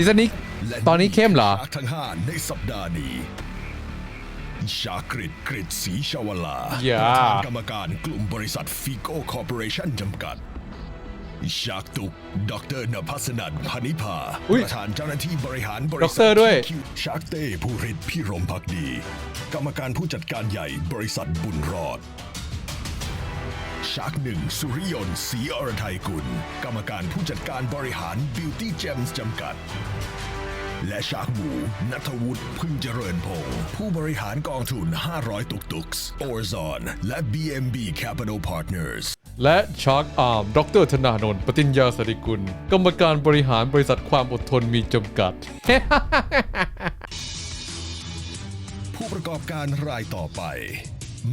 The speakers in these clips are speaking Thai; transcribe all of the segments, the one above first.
ซีซั่นนี้และตอนนี้เข้มเหรอชาร์กทั้งห้าในสัปดาห์นี้ ชากริดกริดสีชวลาอย่า ประธานกรรมการกลุ่มบริษัทฟิโก้คอร์ปอเรชั่นจำกัด ชากตุก ดรนภัสนันพนิพาอุ๊ยประธานเจ้าหน้าที่บริหารบด็ริอกษัเตอร์ด้วยคิวชากเต้ผู้ริดพิรมพักดี กรรมการผู้จัดการใหญ่บริษัทบุญรอด ชาร์กหนึ่งสุริยนต์ศรีอรไทยกุล กรรมการผู้จัดการบริหาร Beauty Gems จำกัด และชาร์กหมูนัทวุฒิพึ่งเจริญพงศ์ผู้บริหารกองทุน 500 ตุกตุกส์ Orzon และ BMB Capital Partners และชาร์กอาร์ม ดรธนานนท์ปติญญาสริกุล กรรมการบริหารบริษัทความอดทนมีจำกัด ผู้ประกอบการรายต่อไป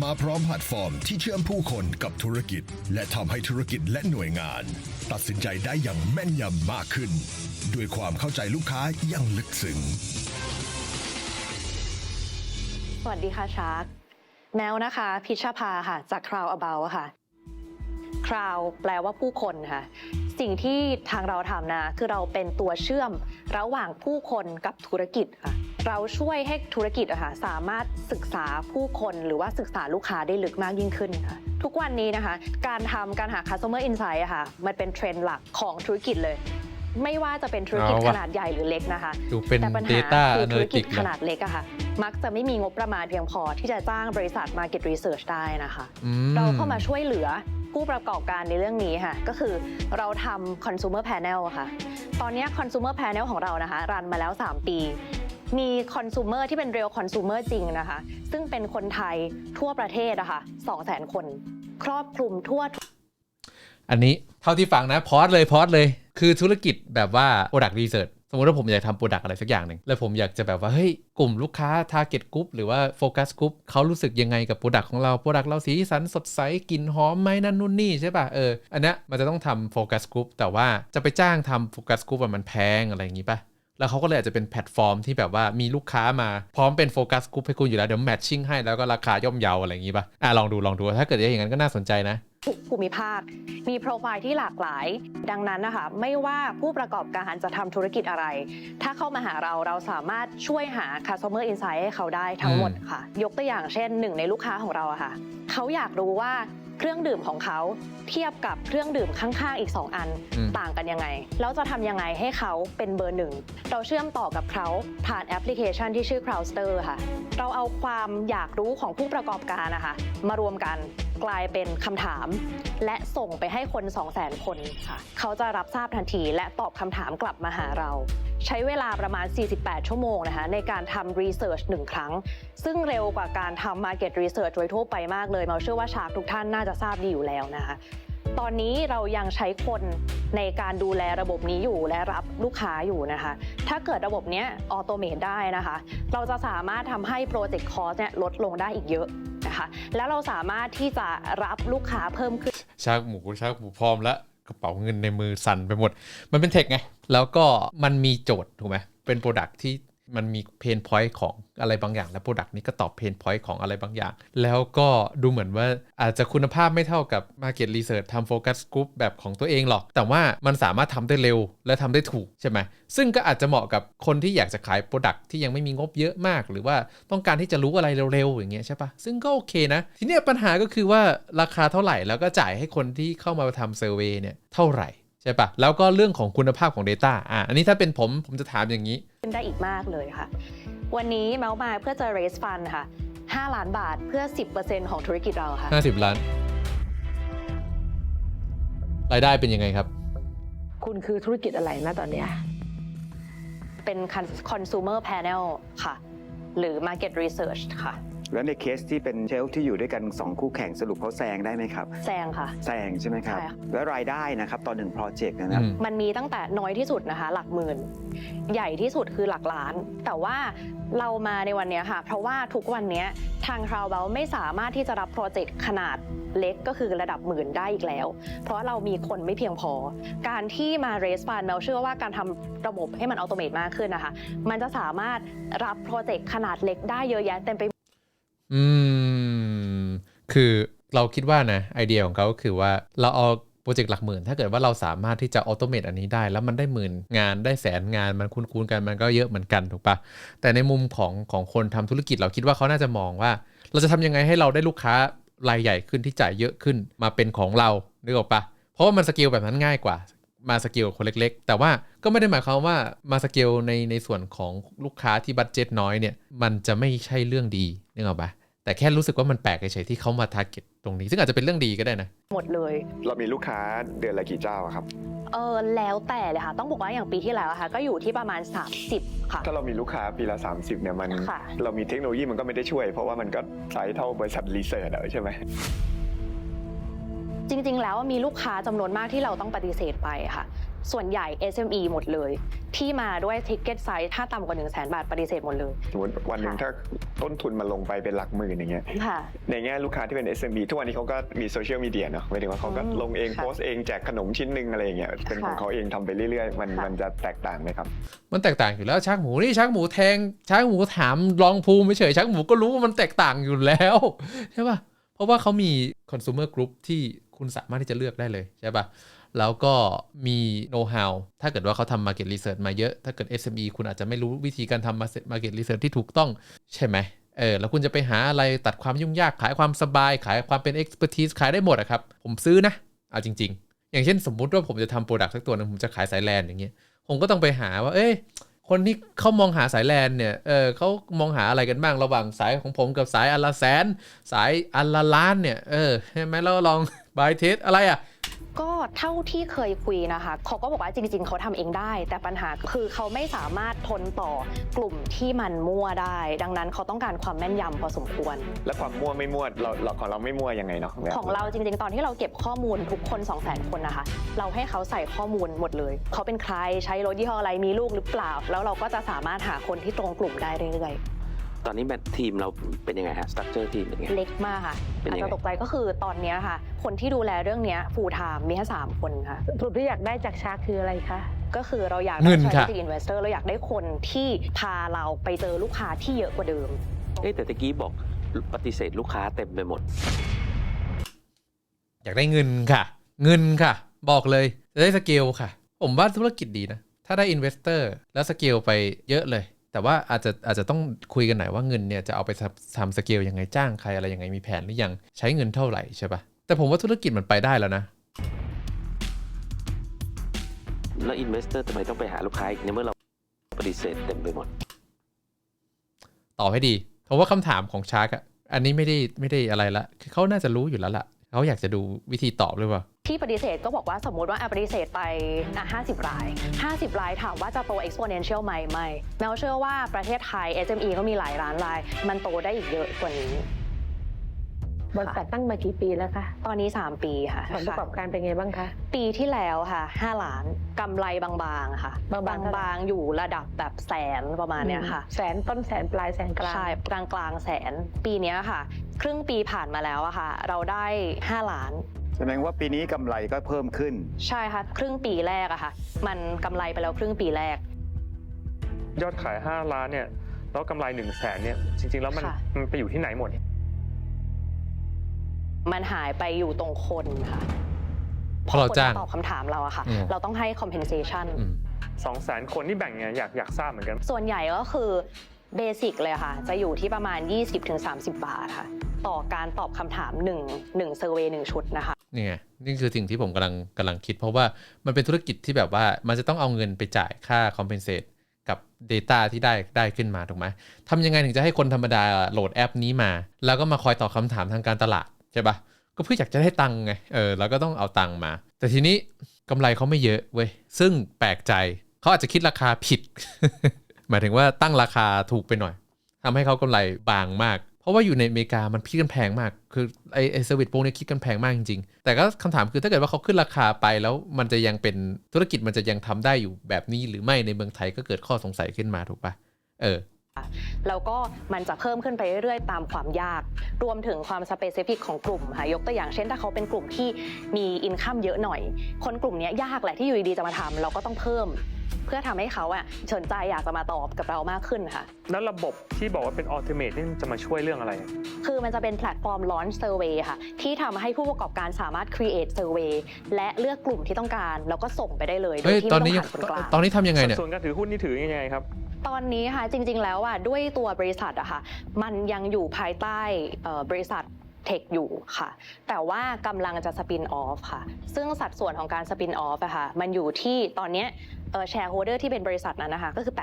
มาพร้อมแพลตฟอร์มที่เชื่อมผู้คนกับธุรกิจ และทำให้ธุรกิจและหน่วยงาน ตัดสินใจได้อย่างแม่นยำมากขึ้น ด้วยความเข้าใจลูกค้าอย่างลึกซึ้งสวัสดีค่ะชาร์กแมวนะคะ พิชชาภาค่ะ จาก Crowd About ค่ะ Crowd แปลว่าผู้คนค่ะ สิ่งที่ทางเราทำนะ คือเราเป็นตัวเชื่อมระหว่างผู้คนกับธุรกิจค่ะ เราช่วยให้ธุรกิจอะค่ะสามารถศึกษาผู้คนหรือว่าศึกษาลูกค้าได้ลึกมากยิ่งขึ้นค่ะทุกวันนี้นะคะ การทำการหา customer insight อะค่ะมันเป็นเทรนด์หลักของธุรกิจเลย ไม่ว่าจะเป็นธุรกิจเอาขว่ะนาดใหญ่หรือเล็กนะคะ ดูเป็นแต่ปัญหา Data คือธุรกิจ Analytics ขนาดเล็กอะค่ะ มักจะไม่มีงบประมาณเพียงพอที่จะจ้างบริษัท Market Research ได้นะคะ อืม เราเข้ามาช่วยเหลือผู้ประกอบการในเรื่องนี้ค่ะ ก็คือเราทำ consumer panel อะค่ะ ตอนนี้ consumer panel ของเรานะคะ รันมาแล้ว 3 ปี มี consumer ที่เป็น real consumer จริงนะคะ ซึ่งเป็นคนไทยทั่วประเทศอะค่ะ200,000คน ครอบคลุมทั่ว อันนี้เท่าที่ฟังนะพอดเลยพอดเลย คือธุรกิจแบบว่า Product Research สมมติว่าผมอยากทำ Product อะไรสักอย่างหนึ่งแล้วผมอยากจะแบบว่าเฮ้ยกลุ่มลูกค้า Target Group หรือว่า Focus Group เขารู้สึกยังไงกับ Product ของเรา Product เราสีสันสดใสกลิ่นหอมไหมนั่นนู่นนี่ใช่ป่ะเอออันเนี้ยมันจะต้องทำ Focus Group แต่ว่าจะไปจ้างทำ Focus Group มันแพงอะไรอย่างงี้ป่ะ แล้วเขาก็เลยอาจจะเป็นแพลตฟอร์มที่แบบว่ามีลูกค้ามาพร้อมเป็นโฟกัสกลุ่มให้คุณอยู่แล้ว เดี๋ยวแมทชิ่งให้แล้วก็ราคาย่อมเยาอะไรอย่างงี้ป่ะอะลองดูลองดูถ้าเกิดอย่างนั้นก็น่าสนใจนะภูมิภาค มีโปรไฟล์ที่หลากหลาย ดังนั้นนะคะไม่ว่าผู้ประกอบการจะทำธุรกิจอะไร ถ้าเข้ามาหาเราเราสามารถช่วยหา customer insight ให้เขาได้ทั้งหมดค่ะ ยกตัวอย่างเช่นหนึ่งในลูกค้าของเราอะค่ะ เขาอยากรู้ว่า เครื่องดื่มของเขาเทียบกับเครื่องดื่มข้างๆอีก 2 อันอืม ต่างกันยังไง แล้วจะทำยังไงให้เขาเป็นเบอร์หนึ่ง เราเชื่อมต่อกับเขาผ่านแอปพลิเคชันที่ชื่อ Crowdster ค่ะ เราเอาความอยากรู้ของผู้ประกอบการนะคะ มารวมกันกลายเป็นคำถาม และส่งไปให้คน 200,000 คนค่ะ เขาจะรับทราบทันทีและตอบคำถามกลับมาหาเรา ใช้เวลาประมาณ 48 ชั่วโมงนะคะในการทำรีเสิร์ชหนึ่งครั้ง ซึ่งเร็วกว่าการทำ Market Research โดยทั่วไปมากเลยเราเชื่อว่าชาร์กทุกท่านน่าจะทราบดีอยู่แล้วนะคะตอนนี้เรายังใช้คนในการดูแลระบบนี้อยู่และรับลูกค้าอยู่นะคะ ถ้าเกิดระบบเนี้ยออโตเมตได้นะคะ เราจะสามารถทำให้โปรเจกต์คอสเนี่ยลดลงได้อีกเยอะนะคะ แล้วเราสามารถที่จะรับลูกค้าเพิ่มขึ้นชากหมูชากหมูพร้อมแล้ว กระเป๋าเงินในมือสั่นไปหมด มันเป็นเทคไง แล้วก็มันมีโจทย์ถูกไหมเป็นโปรดักที่ มันมีเพนพอยต์ของอะไรบางอย่าง และโปรดักต์นี้ก็ตอบเพนพอยต์ของอะไรบางอย่าง แล้วก็ดูเหมือนว่าอาจจะคุณภาพไม่เท่ากับ Market Research ทำโฟกัสก r ุ u p แบบของตัวเองหรอก แต่ว่ามันสามารถทำได้เร็วและทำได้ถูกใช่ไหมซึ่งก็อาจจะเหมาะกับคนที่อยากจะขายโปรดักต์ที่ยังไม่มีงบเยอะมาก หรือว่าต้องการที่จะรู้อะไรเร็วๆอย่างเงี้ยใช่ปะซึ่งก็โอเคนะ ทีนี้ปัญหาก็คือว่าราคาเท่าไหร่แล้วก็จ่ายให้คนที่เข้ามาทำเซอร์เวยเนี่ยเท่าไหร่ใช่ปะแล้วก็เรื่องของคุณภาพของ Data อะอันนี้ถ้าเป็นผมผมจะถามอย่างนี้ ขึ้นได้อีกมากเลยค่ะ วันนี้เมาส์มาเพื่อจะ raise fund ค่ะ 5 ล้านบาทเพื่อ 10%ของธุรกิจเราค่ะ 50 ล้าน รายได้เป็นยังไงครับ คุณคือธุรกิจอะไรนะตอนเนี้ยเป็น consumer panel ค่ะ หรือ market research ค่ะ แล้วในเคสที่เป็นเชลฟ์ที่อยู่ด้วยกัน 2 คู่แข่งสรุปเขาแซงได้ไหมครับแซงค่ะ แซงใช่ไหมครับ ใช่ค่ะ แล้วรายได้นะครับต่อหนึ่งโปรเจกต์นะครับ อืม มันมีตั้งแต่น้อยที่สุดนะคะ หลักหมื่น ใหญ่ที่สุดคือหลักล้าน แต่ว่าเรามาในวันเนี้ยค่ะ เพราะว่าทุกวันเนี้ยทางคราวเบลไม่สามารถที่จะรับโปรเจกต์ขนาดเล็กก็คือระดับหมื่นได้อีกแล้ว เพราะเรามีคนไม่เพียงพอ การที่มา raise fund เมลเชื่อว่าการทำระบบให้มันอัตโนมัติมากขึ้นนะคะ มันจะสามารถรับโปรเจกต์ขนาดเล็กได้เยอะแยะเต็มไป อืม คือเราคิดว่านะไอเดียของเขาคือว่าเราเอาโปรเจกต์หลักหมื่น ถ้าเกิดว่าเราสามารถที่จะออโตเมตอันนี้ได้ แล้วมันได้หมื่นงานได้แสนงานมันคูณๆกันมันก็เยอะเหมือนกันถูกปะแต่ในมุมของของคนทำธุรกิจเราคิดว่าเขาน่าจะมองว่า เราจะทำยังไงให้เราได้ลูกค้ารายใหญ่ขึ้นที่จ่ายเยอะขึ้นมาเป็นของเรานึกออกปะเพราะว่ามันสเกลแบบนั้นง่ายกว่า มาสเกลคนเล็ก ๆ แต่ว่าก็ไม่ได้หมายความว่ามาสเกลในในส่วนของลูกค้าที่บัตเจ็ตน้อยเนี่ยมันจะไม่ใช่เรื่องดีนึกออกปะแต่แค่รู้สึกว่ามันแปลกเฉยๆที่เขามาทาร์เก็ตตรงนี้ ซึ่งอาจจะเป็นเรื่องดีก็ได้นะ หมดเลย เรามีลูกค้าเดือนละกี่เจ้าอะครับ เออแล้วแต่เลยค่ะ ต้องบอกว่าอย่างปีที่แล้วอะค่ะ ก็อยู่ที่ประมาณ 30 ค่ะ ถ้าเรามีลูกค้าปีละ 30เนี่ยมันค่ะเรามีเทคโนโลยีมันก็ไม่ได้ช่วย เพราะว่ามันก็ไซส์เท่าบริษัทรีเสิร์ชอะใช่ไหม จริง ๆ แล้วมีลูกค้าจำนวนมากที่เราต้องปฏิเสธไปค่ะ ส่วนใหญ่ SME หมดเลย ที่มาด้วยทิกเก็ตไซส์ถ้าต่ำกว่า1 0 0 0 0แบาทปฏิเสธหมดเลย สมมติวันหนึ่งค่ะถ้าต้นทุนมันลงไปเป็นหลักหมื่นอย่างเงี้ย ค่ะ ในแง่ลูกค้าที่เป็น SMB ทุกวันนี้เขาก็มีโซเชียลมีเดียเนาะหมายถึงว่าเขาก็อืมลงเองค่ะโพสต์เองแจกขนมชิ้นหนึ่งอะไรอย่างเงี้ยเป็นของค่ะเขาเองทำไปเรื่อยๆ มันค่ะ มันจะแตกต่างไหมครับ มันแตกต่างอยู่แล้วชักหมูนี่ชักหมูแทงชักหมูถามลองภูมิเฉยชักหมูก็รู้ว่ามันแตกต่างอยู่แล้ว ใช่ป่ะเพราะว่าเขามี consumer group ที่ คุณสามารถที่จะเลือกได้เลยใช่ป่ะ แล้วก็มี know how ถ้าเกิดว่าเขาทำ market research มาเยอะ ถ้าเกิด SME คุณอาจจะไม่รู้วิธีการทำ market research ที่ถูกต้องใช่ไหมเออแล้วคุณจะไปหาอะไรตัดความยุ่งยากขายความสบาย ขายความเป็น expertise ขายได้หมดอะครับ ผมซื้อนะ เอาจริง ๆ อย่างเช่นสมมุติว่าผมจะทำโปรดักต์สักตัวหนึงผมจะขายสายแลนอย่างเงี้ยผมก็ต้องไปหาว่า เอ้ยคนที่เขามองหาสายแลนเนี่ย เออเขามองหาอะไรกันบ้างระหว่างสายของผมกับสายอันละแสน สายอันละล้านเนี่ย เออ ใช่ไหมแล้วลอง บายเทสอะไรอะก็เท่าที่เคยคุยนะคะ เขาก็บอกว่าจริง ๆ เขาทำเองได้ แต่ปัญหาคือเขาไม่สามารถทนต่อกลุ่มที่มันมั่วได้ ดังนั้นเขาต้องการความแม่นยำพอสมควร แล้วความมั่วไม่มั่วเราเราของเราไม่มั่วยังไงเนาะแบบของเราจริง ๆ ตอนที่เราเก็บข้อมูลทุกคน2 0 0 0 0 0คนนะคะ เราให้เขาใส่ข้อมูลหมดเลย เขาเป็นใครใช้รถยี่ห้ออะไรมีลูกหรือเปล่า แล้วเราก็จะสามารถหาคนที่ตรงกลุ่มได้เรื่อย ตอนนี้แมททีมเราเป็นยังไงฮะสตั๊กเจอร์ทีมเป็นยังไงๆเล็กมากค่ะเป็นอาจยังไง จะตกใจก็คือตอนเนี้ยค่ะ คนที่ดูแลเรื่องเนี้ฟูลไทม์มีแค่สามคนค่ะสรุปที่อยากได้จากชาร์กคืออะไรคะ ก็คือเราอยากเงิได้ นค่ะ strategic investor เราอยากได้คนที่พาเราไปเจอลูกค้าที่เยอะกว่าเดิม เอ๊ะแต่ตะกี้บอกปฏิเสธลูกค้าเต็มไปหมด อยากได้เงินค่ะ เงินค่ะ บอกเลยจะได้สเกลค่ะ ผมว่าธุรกิจดีนะ ถ้าได้อินเวสเตอร์แล้วสเกลไปเยอะเลย แต่ว่าอาจจะอาจจะต้องคุยกันหน่อยว่าเงินเนี่ยจะเอาไปทำทำสเกลยังไงจ้างใครอะไรยังไงมีแผนหรือยังใช้เงินเท่าไหร่ใช่ปะแต่ผมว่าธุรกิจมันไปได้แล้วนะแล้วอินเวสเตอร์ทำไมต้องไปหาลูกค้าอีกในเมื่อเราปฏิเสธเต็มไปหมดตอบให้ดีเพราะว่าคำถามของชาร์กอะอันนี้ไม่ได้ไม่ได้อะไรละคือเขาน่าจะรู้อยู่แล้วล่ะเขาอยากจะดูวิธีตอบหรือเปล่า ที่ปฏิเสธก็บอกว่าสมมติว่าอะปฏิเสธไปอะ50 ราย 50 รายถามว่าจะโต exponential ไหมไม่แมวเชื่อว่าประเทศไทย SME ก็มีหลายล้านราย มันโตได้อีกเยอะกว่านี้บริษัทตั้งมากี่ปีแล้วคะ ตอนนี้ 3 ปีค่ะผลประกอบการเป็นไงบ้างคะ ปีที่แล้วค่ะ 5 ล้านกำไรบางๆค่ะ บางๆเท่าไหร่บางๆอยู่ระดับแบบแสนประมาณเนี้ยค่ะ แสนต้นแสนปลายแสนกลาง ใช่ กลางกลางๆแสน ปีเนี้ยค่ะ ครึ่งปีผ่านมาแล้วอะค่ะ เราได้ 5 ล้าน แสดงว่าปีนี้กำไรก็เพิ่มขึ้น ใช่ค่ะ ครึ่งปีแรกอะค่ะ มันกำไรไปแล้วครึ่งปีแรก ยอดขาย 5 ล้านเนี่ยแล้วกำไร1นึ่งแสนเนี่ยจริง ๆ แล้วมันค่ะ มันไปอยู่ที่ไหนหมด มันหายไปอยู่ตรงคนค่ะเพราะเราจ้างพอคนมตอบคำถามเราอะค่ะ อืม เราต้องให้ compensation อืม 2 0 0แสนคนนี่แบ่งไงอยากอยากทราบเหมือนกัน ส่วนใหญ่ก็คือเบสิกเลยค่ะ จะอยู่ที่ประมาณ 20-30 บาทค่ะ ต่อการตอบคำถาม1 1เซอร์เวย1ชุดนะคะ นี่ไงนี่คือสิ่งที่ผมกำลังกำลังคิด เพราะว่ามันเป็นธุรกิจที่แบบว่ามันจะต้องเอาเงินไปจ่ายค่า compensate กับ Data ที่ได้ได้ขึ้นมาถูกไหมทำยังไงถึงจะให้คนธรรมดาโหลดแอปนี้มา แล้วก็มาคอยตอบคำถามทางการตลาดใช่ปะก็เพื่ออยากจะได้ตังค์ไงเออเราก็ต้องเอาตังค์มา แต่ทีนี้กำไรเขาไม่เยอะเว้ยซึ่งแปลกใจเขาอาจจะคิดราคาผิด หมายถึงว่าตั้งราคาถูกไปหน่อยทำให้เขากำไรบางมาก เพราะว่าอยู่ในอเมริกามันคิดกันแพงมาก คือไอไอเซอร์วิสพวกนี้คิดกันแพงมากจริงๆ แต่ก็คำถามคือถ้าเกิดว่าเขาขึ้นราคาไปแล้วมันจะยังเป็นธุรกิจมันจะยังทำได้อยู่แบบนี้หรือไม่ในเมืองไทยก็เกิดข้อสงสัยขึ้นมาถูกปะเออ แล้วก็มันจะเพิ่มขึ้นไปเรื่อยๆ ตามความยาก รวมถึงความสเปซิฟิกของกลุ่มค่ะยกตัวอย่างเช่น ถ้าเขาเป็นกลุ่มที่มีอินคัมเยอะหน่อย คนกลุ่มเนี้ยยากแหละที่อยู่ดีๆจะมาทำเราก็ต้องเพิ่ม เพื่อทำให้เขาอะสนใจอยากจะมาตอบกับเรามากขึ้นค่ะ แล้วระบบที่บอกว่าเป็นออ t ต m a t e นี่จะมาช่วยเรื่องอะไร คือมันจะเป็นแพลตฟอร์ม Launch Survey ค่ะ ที่ทำให้ผู้ประกอบการสามารถ create survey และเลือกกลุ่มที่ต้องการ แล้วก็ส่งไปได้เลยโดเฮ้ยยที่ตอนไม่นี้ต้องผ่านคนกลางตอนนี้ทำยังไงเนี่ย ส่วนการถือหุ้นนี่ถือยังไงครับ ตอนนี้ค่ะจริง ๆ แล้วอะด้วยตัวบริษัทอะค่ะมันยังอยู่ภายใต้เอ่อบริษัทเทคอยู่ค่ะ แต่ว่ากำลังจะสปินออฟค่ะ ซึ่งสัดส่วนของการสปินออฟอะค่ะมันอยู่ที่ตอนเนี้แชร์โฮเดอร์ที่เป็นบริษัทนั้นนะคะก็คือ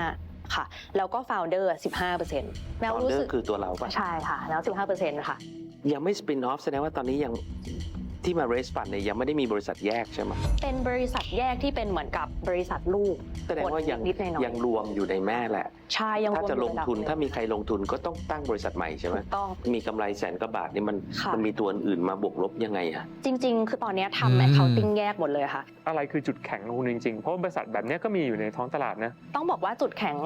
85ค่ะแล้วก็ฟ o u เดอร์15แมวตอนรู้เดอสึกร์คือตัวเราปะใช่ค่ะ แล้ว 15ค่ะ ยังไม่สปินออฟแสดงว่าตอนนี้ยัง ที่มา raise fund เนี่ยยังไม่ได้มีบริษัทแยกใช่ไหมเป็นบริษัทแยกที่เป็นเหมือนกับบริษัทลูกแสดงว่ายังนิดๆหน่อยๆยังรวมอยู่ในแม่แหละใช่ยังถ้ารวมจะอยู่ลงระดับทุนหงถ้ามีใครลงทุนก็ต้องตั้งบริษัทใหม่ใช่ไหมถูกต้องมีกำไรแสนกว่าบาทนี่มันค่ะมันมีตัวอื่นมาบวกลบยังไงอะจริง ๆ คือตอนเนี้ยอืมทำ accounting แยกหมดเลยค่ะ อะไรคือจุดแข็งของคุณจริงๆ เพราะว่าบริษัทแบบเนี้ยก็มีอยู่ในท้องตลาดนะต้องบอกว่าจุดแข็ง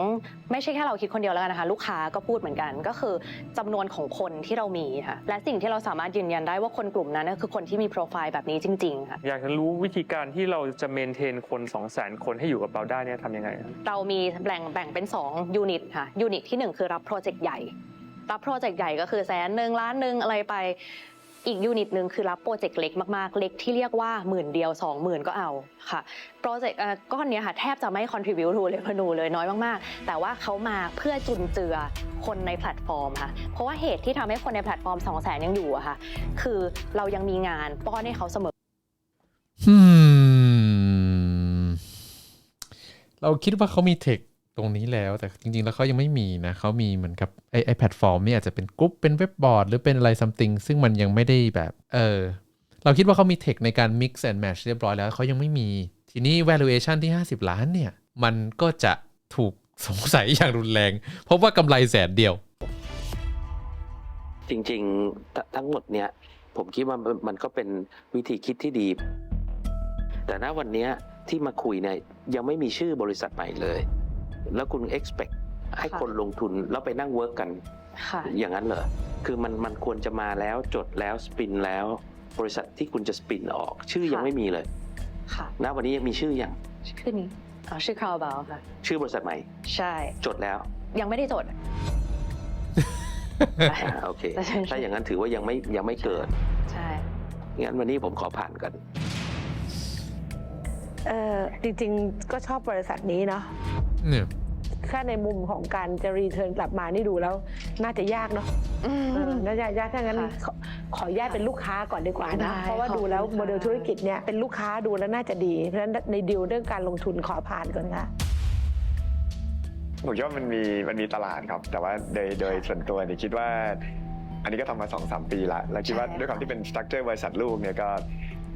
ไม่ใช่แค่เราคิดคนเดียวแล้วกันนะคะ ลูกค้าก็พูดเหมือนกัน ก็คือจำนวนของคนที่เรามีค่ะและสิ่งที่เราสามารถยืนยันได้ว่าคนกลุ่มนั้นน่ะคือคนที่มีโปรไฟล์แบบนี้จริง ๆ ค่ะ อยากจะรู้วิธีการที่เราจะเมนเทนคน 2 0 0 0 0 0 คนให้อยู่กับเราได้เนี่ยทำยังไงครับเรามีแบ่งแบ่งเป็น2ยูนิตค่ะยูนิตที่ 1 คือรับโปรเจกต์ใหญ่ รับโปรเจกต์ใหญ่ก็คือแสนหนึ่งล้านหนึ่งอะไรไป อีกยูนิตหนึ่งคือรับโปรเจกต์เล็กมากๆ เล็กที่เรียกว่าหมื่นเดียว 20,000 ก็เอาค่ะโปรเจกต์ก้อนนี้ค่ะแทบจะไม่ contribute to revenue เลยน้อยมากๆ แต่ว่าเขามาเพื่อจุนเจือคนในแพลตฟอร์มค่ะ เพราะว่าเหตุที่ทำให้คนในแพลตฟอร์ม 2 0 0 0 0 0ยังอยู่อะค่ะ คือเรายังมีงานป้อนให้เขาเสมอเราคิดว่าเขามีเทค ตรงนี้แล้วแต่จริงๆ แล้วเขายังไม่มีนะเขามีเหมือนกับไอไอแพลตฟอร์มนี่อาจจะเป็นกรุ๊ปเป็นเว็บบอร์ดหรือเป็นอะไรซัมติงซึ่งมันยังไม่ได้แบบเออเราคิดว่าเขามีเทคในการ mix and match เรียบร้อยแล้วเขายังไม่มี ทีนี้ valuation ที่ 50 ล้านเนี่ย มันก็จะถูกสงสัยอย่างรุนแรง เพราะว่ากำไรแสนเดียว จริงๆ ทั้งหมดเนี่ย ผมคิดว่ามันก็เป็นวิธีคิดที่ดี แต่ณวันนี้ที่มาคุยเนี่ยยังไม่มีชื่อบริษัทใหม่เลย แล้วคุณ expect ให้ค่ะคนลงทุนแล้วไปนั่งเวิร์กกันค่ะอย่างนั้นเหรอ คือมันมันควรจะมาแล้วจดแล้วสปินแล้ว บริษัทที่คุณจะสปินออก ชื่อยังค่ะไม่มีเลย ค่ะณวันนี้ยังมีชื่อยังชื่อนี้อ๋อชื่อ c r o w b o w ค่ะ ชื่อบริษัทใหม่ ใช่ จดแล้ว ยังไม่ได้จดอ่าโอเคใช่ใช่ถ้าอย่างนั้นถือว่ายังไม่ยังไม่เกิด ใช่ งั้นวันนี้ผมขอผ่านกันเออจริง ๆ ก็ชอบบริษัทนี้เนาะ เนี่ยแค่ในมุมของการจะรีเทิร์นกลับมานี่ดูแล้ว น่าจะยากเนาะเออน่าจะยากถ้างั้นค่ะขอขออนุญาตเป็นลูกค้าก่อนดีกว่าได้นะ เพราะว่าขอบดูคุณแล้วค่ะ โมเดลธุรกิจเนี่ยเป็นลูกค้าดูแล้วน่าจะดี เพราะฉะนั้นในดีลเรื่องการลงทุนขอผ่านก่อนค่ะ ผมคิดว่ามันมีมันมีตลาดครับ แต่ว่าโดยโดยส่วนตัวเนี่ยคิดว่า อันนี้ก็ทำมา2อสปีละแล้วคิดว่าใช่ด้วยความที่เป็นสตรัคเจอร์บริษัทลูกเนี่ยก็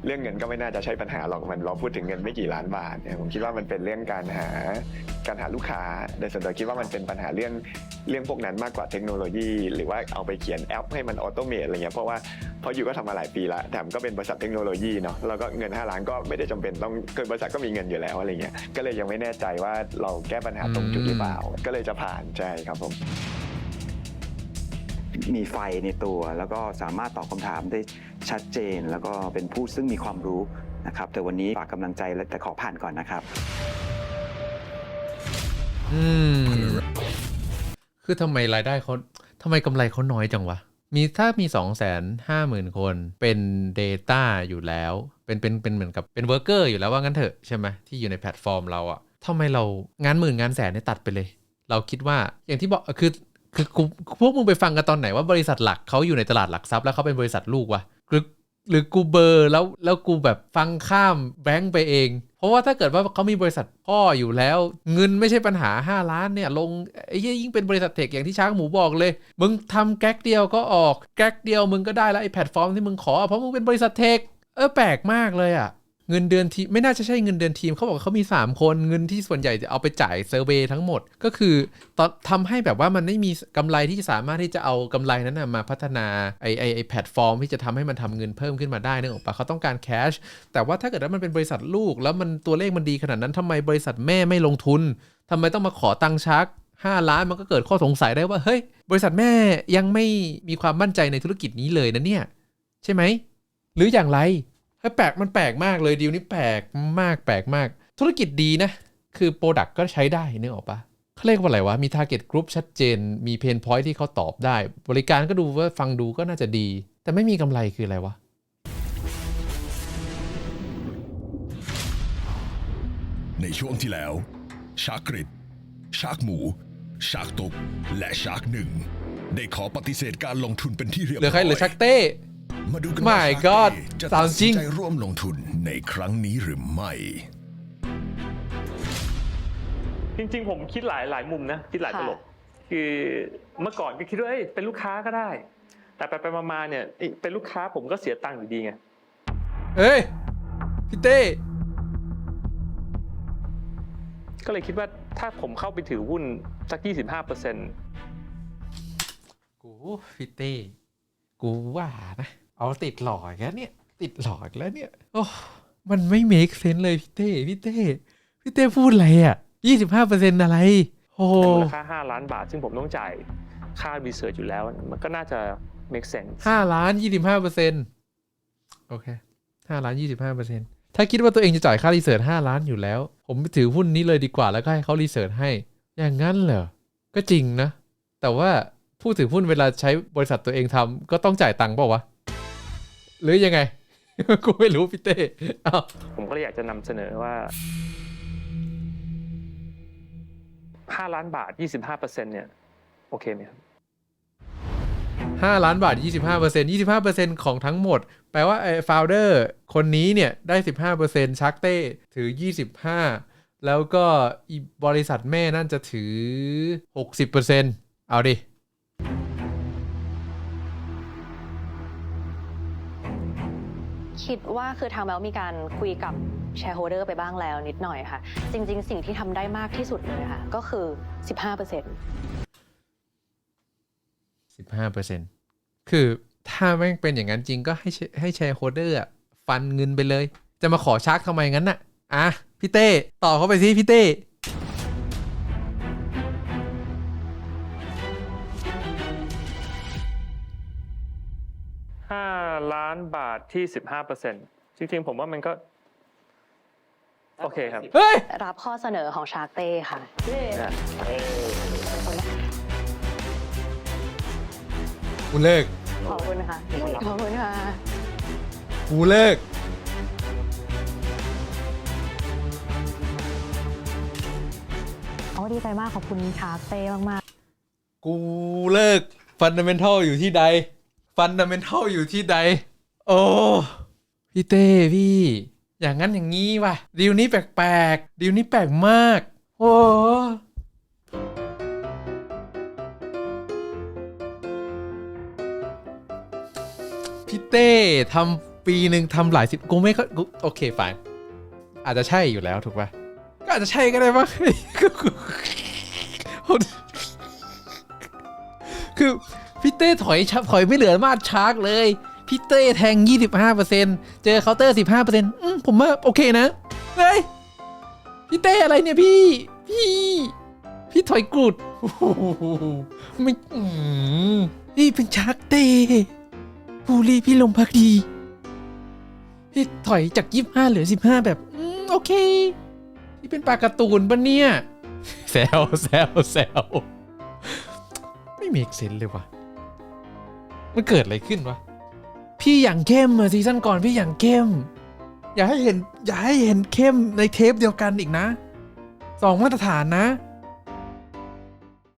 เรื่องเงินก็ไม่น่าจะใช่ปัญหาหรอกมันเราพูดถึงเงินไม่กี่ล้านบาทเนี่ยผมคิดว่ามันเป็นเรื่องการหาการหาลูกค้าโดยส่วนตัวคิดว่ามันเป็นปัญหาเรื่องเรื่องพวกนั้นมากกว่าเทคโนโลยี หรือว่าเอาไปเขียนแอปให้มันออโตเมตอะไรเงี้ยเพราะว่าพราะอยู่ก็ทำมาหลายปีละแถมก็เป็นบริษัทเทคโนโลยีเนาะแล้วก็เงิน 5 ล้านก็ไม่ได้จำเป็นต้องเกิดบริษัทก็มีเงินอยู่แล้วอะไรเงี้ยก็เลยยังไม่แน่ใจว่าเราแก้ปัญหาตรงจุดหรือเปล่า ก็เลยจะผ่านใช่ครับผม มีไฟในตัว แล้วก็สามารถตอบคำถามได้ชัดเจน แล้วก็เป็นผู้ซึ่งมีความรู้นะครับแต่วันนี้ฝากกำลังใจและแต่ขอผ่านก่อนนะครับ อืม คือทำไมรายได้เขาทำไมกำไรเขาน้อยจังวะ มีถ้ามี2องแสนห้าหมื่นคนเป็น Data อยู่แล้ว เป็นเป็นเป็นเหมือนกับเป็นเวอร์กเกอร์อยู่แล้วว่างั้นเถอะใช่ไหมที่อยู่ในแพลตฟอร์มเราอะทำไมเรางานหมื่นงานแสนเนี่ยตัดไปเลย เราคิดว่าอย่างที่บอกคือ คือกูพวกมึงไปฟังกันตอนไหนว่าบริษัทหลักเขาอยู่ในตลาดหลักทรัพย์แล้วเขาเป็นบริษัทลูกวะหรือหรือกูเบอร์แล้วแล้วกูแบบฟังข้ามแบงค์ไปเอง เพราะว่าถ้าเกิดว่าเขามีบริษัทพ่ออยู่แล้ว เงินไม่ใช่ปัญหา 5 ล้านเนี่ย ลงไอ้ยิ่งเป็นบริษัทเทคอย่างที่ช้างหมูบอกเลย มึงทำแก๊กเดียวก็ออกแก๊กเดียวมึงก็ได้แล้วไอ้แพลตฟอร์มที่มึงขอเพราะมึงเป็นบริษัทเทคเออแปลกมากเลยอะ เงินเดือนทีไม่น่าจะใช่เงินเดือนทีมเขาบอกเขามี 3 คนเงินที่ส่วนใหญ่จะเอาไปจ่ายเซอร์เวย์ทั้งหมด ก็คือตอนทำให้แบบว่ามันไม่มีกำไรที่จะสามารถที่จะเอากำไรนั้นนะมาพัฒนาไอไอไอแพลตฟอร์ม ที่จะทำให้มันทำเงินเพิ่มขึ้นมาได้นึกออกปะเขาต้องการแคชแต่ว่าถ้าเกิดว่ามันเป็นบริษัทลูก แล้วมันตัวเลขมันดีขนาดนั้นทำไมบริษัทแม่ไม่ลงทุนทำไมต้องมาขอตังค์ชัก5 ล้านมันก็เกิดข้อสงสัยได้ว่าเฮ้ยบริษัทแม่ยังไม่มีความมั่นใจในธุรกิจนี้เลยนะเนี่ยใช่ไหมหรืออย่างไร แปลกมันแปลกมากเลยดีลนี้แปลกมากแปลกมาก ธุรกิจดีนะ คือโปรดักก็ใช้ได้นึกออกปะเขาเรียกว่าอะไรวะ มี target group ชัดเจน มีเพนพอยที่เขาตอบได้ บริการก็ดูว่าฟังดูก็น่าจะดี แต่ไม่มีกำไรคืออะไรวะในช่วงที่แล้วชาร์กริดชาร์กหมูชาร์กตุกและชาร์กหนึ่งได้ขอปฏิเสธการลงทุนเป็นที่เรียบเหลือใครร้อยเหลือชักเต้ มาดูกัน My ว่า Shark God Day จะสาตัวดจริสินงใจร่วมลงทุนในครั้งนี้หรือไม่ จริงๆ ผมคิดหลายหลายมุมนะคิดหลายตลบคือเมื่อก่อนก็คิดว่าเอ้ยเป็นลูกค้าก็ได้ แต่ไปไปๆมาๆเนี่ยเอ้ยเป็นลูกค้าผมก็เสียตังค์อยู่ดีไงเฮ้ย พี่เต้ ก็เลยคิดว่าถ้าผมเข้าไปถือหุ้นสัก 25%เปอร์เซ็นต์กูพี่เต้ กูว่านะเอาติดหลอกแล้วเนี่ย ติดหลอกแล้วเนี่ย โอ้มันไม่ make sense เลยพี่เต้พี่เต้พี่เต้พูดอะไรอะยี่สิบห้าเปอร์เซ็นต์อะไรโอ้โหมูลค่า5ล้านบาท ซึ่งผมต้องจ่ายค่ารีเสิร์ชอยู่แล้ว มันก็น่าจะ make sense ห้าล้านยี่สิบห้าเปอร์เซ็นต์โอเคห้าล้านยี่สิบห้าเปอร์เซ็นต์ถ้าคิดว่าตัวเองจะจ่ายค่ารีเสิร์ชห้าล้านอยู่แล้ว ผมไปถือหุ้นนี้เลยดีกว่าแล้วก็ให้เขารีเสิร์ชให้ อย่างนั้นเหรอ ก็จริงนะ แต่ว่า ผู้ถือหุ้นเวลาใช้บริษัทตัวเองทำก็ต้องจ่ายตังค์เปล่าวะ หรือยังไง กูไม่รู้พี่เต้อ้าวผมก็เลยอยากจะนำเสนอว่า5ล้านบาท25%เนี่ยโอเคไหมครับห้าล้านบาทยี่สิบห้าเปอร์เซ็นต์ยี่สิบห้าเปอร์เซ็นต์ของทั้งหมด แปลว่าไอ้ฟาวเดอร์คนนี้เนี่ย ได้สิบห้าเปอร์เซ็นต์ชักเต้ถือยี่สิบห้าแล้วก็อีบริษัทแม่นั่นจะถือหกสิบเปอร์เซ็นต์เอาดิ คิดว่าคือทางแบลมีการคุยกับแชร์โฮเดอร์ไปบ้างแล้วนิดหน่อยค่ะ จริง ๆ สิ่งที่ทำได้มากที่สุดเลยค่ะ ก็คือ 15%สิบห้าเปอร์เซ็นต์คือถ้าแม่งเป็นอย่างนั้นจริงก็ให้ให้แชร์โฮเดอร์ฟันเงินไปเลย จะมาขอชักทำไมงั้นน่ะอะพี่เต้ต่อเข้าไปสิพี่เต้ 5 ล้านบาทที่ 15%จริงๆ ผมว่ามันก็ โอเคครับ เฮ้ย รับข้อเสนอของชาร์กเต้ค่ะ กูเลิก ขอบคุณค่ะ ขอบคุณค่ะ กูเลิก โอ้ดีใจมากขอบคุณชาร์กเต้มาก กูเลิก ฟันดัมเ n นทัลอยู่ที่ใด ฟันดัมเ n นทัลอยู่ที่ใด โอ้พี่เต้พี่ อย่างนั้นอย่างนี้ว่ะดีลนี้แปลกๆดีลนี้แปลกมาก โอ้พี่เต้ทำปีหนึ่งทำหลายสิบกูไม่ก็กูโอเคฝ่ายอาจจะใช่อยู่แล้วถูกป่ะก็อาจจะใช่ก็ได้ป่ะคือ พี่เต้ถอยชับถอยไม่เหลือมาดชาร์กเลย พี่เต้แทง 25%เจอเคาน์เตอร์ 15%อืมผมว่าโอเคนะเฮ้ยพี่เต้อะไรเนี่ยพี่ พี่ พี่ถอยกรุดโอ้โหไม่อืมพี่เป็นชาร์กเต้บูลลี่พี่ลงพักดี พี่ถอยจาก 25 เหลือ 15 แบบ อืมโอเค พี่เป็นปลาการ์ตูนปะเนี่ยแซวแซวแซวไม่มีเซนเลยว่ะ มันเกิดอะไรขึ้นวะ พี่อย่างเข้มอะซีซั่นก่อนพี่อย่างเข้ม อย่าให้เห็น อย่าให้เห็นเข้มในเทปเดียวกันอีกนะ สองมาตรฐานนะ